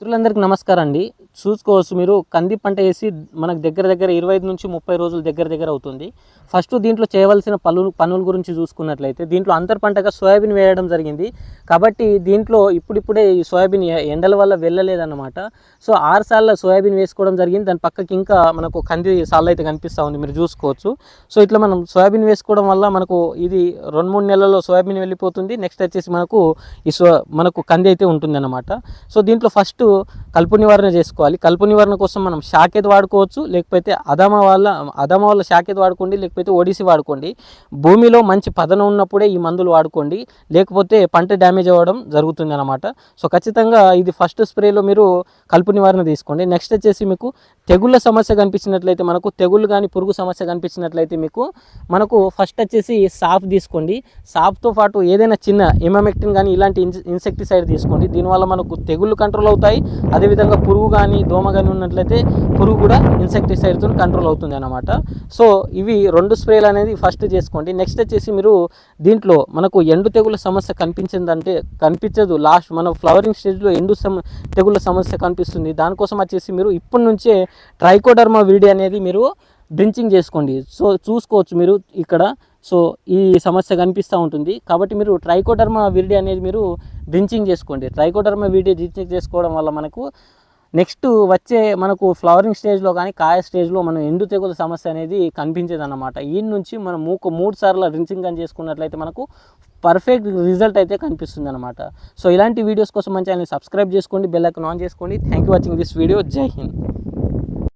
మిత్రులందరికీ నమస్కారం అండి. చూసుకోవచ్చు మీరు. కంది పంట వేసి మనకు దగ్గర దగ్గర ఇరవై ఐదు నుంచి ముప్పై రోజులు దగ్గర దగ్గర అవుతుంది. ఫస్ట్ దీంట్లో చేయవలసిన పనులు పనుల గురించి చూసుకున్నట్లయితే దీంట్లో అంతర్ పంటగా సోయాబీన్ వేయడం జరిగింది. కాబట్టి దీంట్లో ఇప్పుడిప్పుడే ఈ సోయాబీన్ ఎ- ఎండల వల్ల వెళ్ళలేదన్నమాట. సో ఆరు సార్లు సోయాబీన్ వేసుకోవడం జరిగింది. దాని పక్కకి ఇంకా మనకు కంది సార్లు అయితే కనిపిస్తూ ఉంది. మీరు చూసుకోవచ్చు. సో ఇట్లా మనం సోయాబీన్ వేసుకోవడం వల్ల మనకు ఇది రెండు మూడు నెలల్లో సోయాబీన్ వెళ్ళిపోతుంది. నెక్స్ట్ వచ్చేసి మనకు ఈ సో మనకు కంది అయితే ఉంటుందన్నమాట. సో దీంట్లో ఫస్ట్ కలుపు నివారణ చేసుకోవాలి. కలుపు నివారణ కోసం మనం షాకేది వాడుకోవచ్చు లేకపోతే అదమ వాళ్ళ అదమ వాళ్ళ షాకేది వాడుకోండి లేకపోతే ఒడిసి వాడుకోండి. భూమిలో మంచి పదన ఉన్నప్పుడే ఈ మందులు వాడుకోండి. లేకపోతే పంట డ్యామేజ్ అవ్వడం జరుగుతుంది అనమాట సో ఖచ్చితంగా ఇది ఫస్ట్ స్ప్రేలో మీరు కలుపు నివారణ తీసుకోండి. నెక్స్ట్ వచ్చేసి మీకు తెగుళ్ళ సమస్య కనిపించినట్లయితే మనకు తెగుళ్ళు కానీ పురుగు సమస్య కనిపించినట్లయితే మీకు మనకు ఫస్ట్ వచ్చేసి సాఫ్ తీసుకోండి. సాఫ్తో పాటు ఏదైనా చిన్న ఎమామెక్టిన్ కానీ ఇలాంటి ఇన్సెక్టిసైడ్ తీసుకోండి. దీనివల్ల మనకు తెగుళ్ళు కంట్రోల్ అవుతాయి. అదేవిధంగా పురుగు కానీ దోమ కానీ ఉన్నట్లయితే పురుగు కూడా ఇన్సెక్టిసైడ్తో కంట్రోల్ అవుతుంది అనమాట సో ఇవి రెండు స్ప్రేలు అనేది ఫస్ట్ చేసుకోండి. నెక్స్ట్ వచ్చేసి మీరు దీంట్లో మనకు ఎండు తెగుళ్ళ సమస్య కనిపించిందంటే కనిపించదు. లాస్ట్ మన ఫ్లవరింగ్ స్టేజ్లో ఎండు సమ తెగుళ్ళ సమస్య కనిపిస్తుంది. దానికోసం వచ్చేసి మీరు ఇప్పటి నుంచే ట్రైకోడర్మా విడి అనేది మీరు డ్రించింగ్ చేసుకోండి. సో చూసుకోవచ్చు మీరు ఇక్కడ. సో ఈ సమస్య కనిపిస్తూ ఉంటుంది. కాబట్టి మీరు ట్రైకోడర్మా విరిడి అనేది మీరు డ్రించింగ్ చేసుకోండి. ట్రైకోడర్మా విరిడి డ్రించింగ్ చేసుకోవడం వల్ల మనకు నెక్స్ట్ వచ్చే మనకు ఫ్లవరింగ్ స్టేజ్లో కానీ కాయ స్టేజ్లో మనం ఎండు తెగుల సమస్య అనేది కనిపించేది అన్నమాట ఈ నుంచి మనం మూకు మూడు సార్లు డ్రించింగ్ కానీ చేసుకున్నట్లయితే మనకు పర్ఫెక్ట్ రిజల్ట్ అయితే కనిపిస్తుంది అనమాట సో ఇలాంటి వీడియోస్ కోసం మన ఛానల్ని సబ్స్క్రైబ్ చేసుకోండి బెల్ ఐకాన్ ఆన్ చేసుకోండి. Thank you watching this video. జై హింద్.